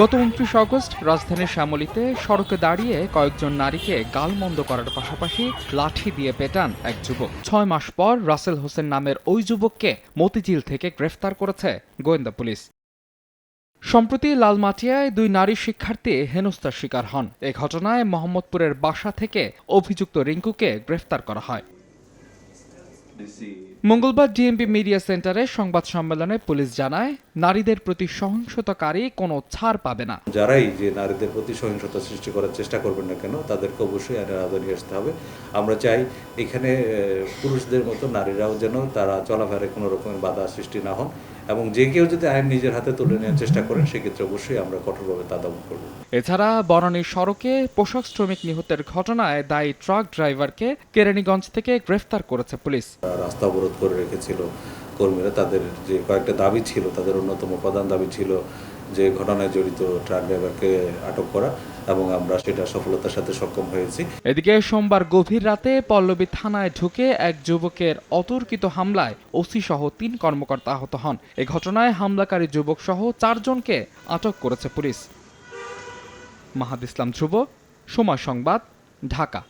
গত উনত্রিশ আগস্ট রাজধানীর শ্যামলীতে সড়কে দাঁড়িয়ে কয়েকজন নারীকে গালমন্দ করার পাশাপাশি লাঠি দিয়ে পেটান এক যুবক। ছয় মাস পর রাসেল হোসেন নামের ওই যুবককে মতিঝিল থেকে গ্রেফতার করেছে গোয়েন্দা পুলিশ। সম্প্রতি লালমাটিয়ায় দুই নারী শিক্ষার্থী হেনস্থার শিকার হন। এ ঘটনায় মোহাম্মদপুরের বাসা থেকে অভিযুক্ত রিঙ্কুকে গ্রেফতার করা হয়। মঙ্গলবার ডিএমপি মিডিয়া সেন্টারে সংবাদ সম্মেলনে পুলিশ জানায় নারীদের প্রতি সহিংসতাকারী কোনো ছাড় পাবে না। যারাই যে নারীদের প্রতি সহিংসতা সৃষ্টি করার চেষ্টা করবেন না কেন তাদেরকে অবশ্যই আইনের আওতায় নিয়ে আসতে হবে। আমরা চাই এখানে পুরুষদের মতো নারীরাও যেন তারা চলাফেরায় কোনো রকমের বাধা সৃষ্টি না হন এবং যে কেউ যদি আইন নিজের হাতে তুলে নেওয়ার চেষ্টা করেন সেক্ষেত্রে অবশ্যই আমরা কঠোরভাবে তা দমন করব। এছাড়া বনানীর সড়কে পোশাক শ্রমিক নিহতের ঘটনায় দায়ী ট্রাক ড্রাইভারকে কেরানীগঞ্জ থেকে গ্রেফতার করেছে পুলিশ। রাস্তা অবরোধ করে রেখেছিল কর্মীরা। তাদের যে কয়েকটা দাবি ছিল, তাদের অন্যতম প্রধান দাবি ছিল যে ঘটনায় জড়িত ট্রাক ড্রাইভারকে আটক করা এবং আমরা সেটা সফলতার সাথে সক্ষম হয়েছি। এদিকে সোমবার গভীর রাতে পল্লবী থানায় ঢুকে এক যুবকের অতর্কিত হামলায় ওসি সহ তিন কর্মকর্তা আহত হন। এ ঘটনায় হামলাকারী যুবক সহ চারজনকে আটক করেছে পুলিশ। মাহাদ ইসলাম ধ্রুব, সময় সংবাদ, ঢাকা।